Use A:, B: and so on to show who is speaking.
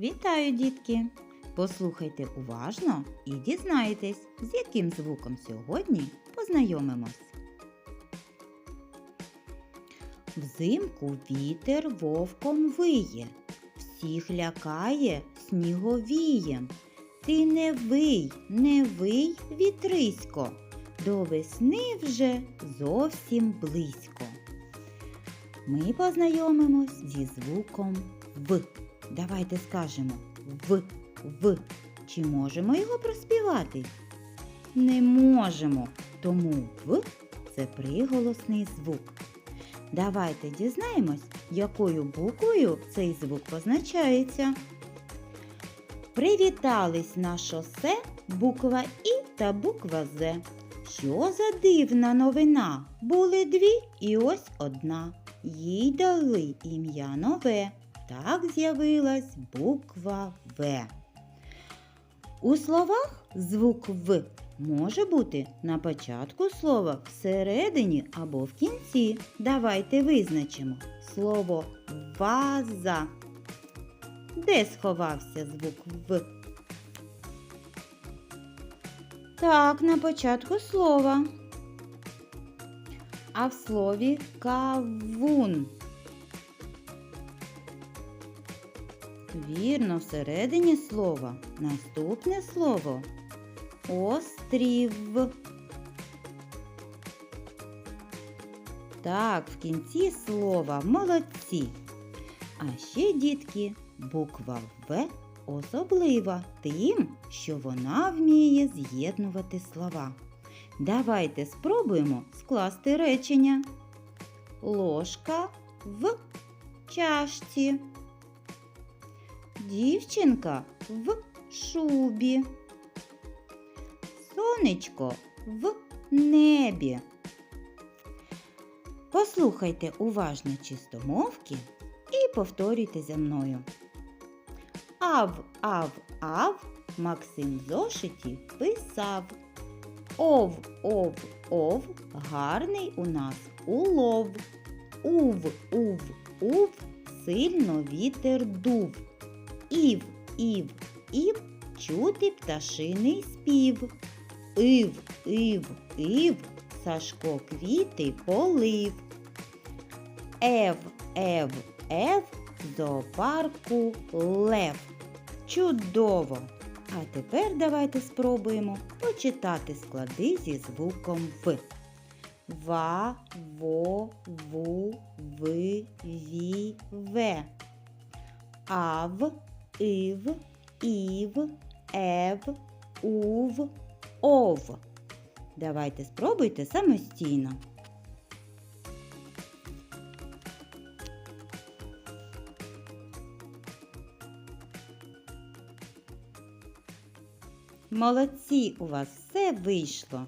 A: Вітаю, дітки! Послухайте уважно і дізнайтесь, з яким звуком сьогодні познайомимось. Взимку вітер вовком виє, всіх лякає сніговієм. Ти не вий, не вий, вітрисько, до весни вже зовсім близько. Ми познайомимось зі звуком В. Давайте скажемо В, В. Чи можемо його проспівати? Не можемо, тому В це приголосний звук. Давайте дізнаємось, якою буквою цей звук позначається. Привітались на шосе буква І та буква З. Що за дивна новина? Були дві і ось одна. Їй дали ім'я нове. Так з'явилась буква В. У словах звук В може бути на початку слова, всередині або в кінці. Давайте визначимо слово ваза. Де сховався звук В? Так, на початку слова. А в слові кавун. Вірно, всередині слова. Наступне слово острів. Так, в кінці слова молодці. А ще, дітки, буква В особлива тим, що вона вміє з'єднувати слова. Давайте спробуємо скласти речення. Ложка в чашці. Дівчинка в шубі. Сонечко в небі. Послухайте уважно чистомовки і повторюйте за мною. Ав, ав, ав, Максим в зошиті писав. Ов, ов, ов, гарний у нас улов. Ув, ув, ув, сильно вітер дув. Ів, ів, ів, чути пташиний спів. Ив, ив, ив, Сашко квіти полив. Ев, ев, ев, зоопарку лев. Чудово! А тепер давайте спробуємо почитати склади зі звуком В. Ва, во, ву, ви, ві, ве. Ав, ив, ів, ев, ув, ов. Давайте спробуйте самостійно. Молодці, у вас все вийшло.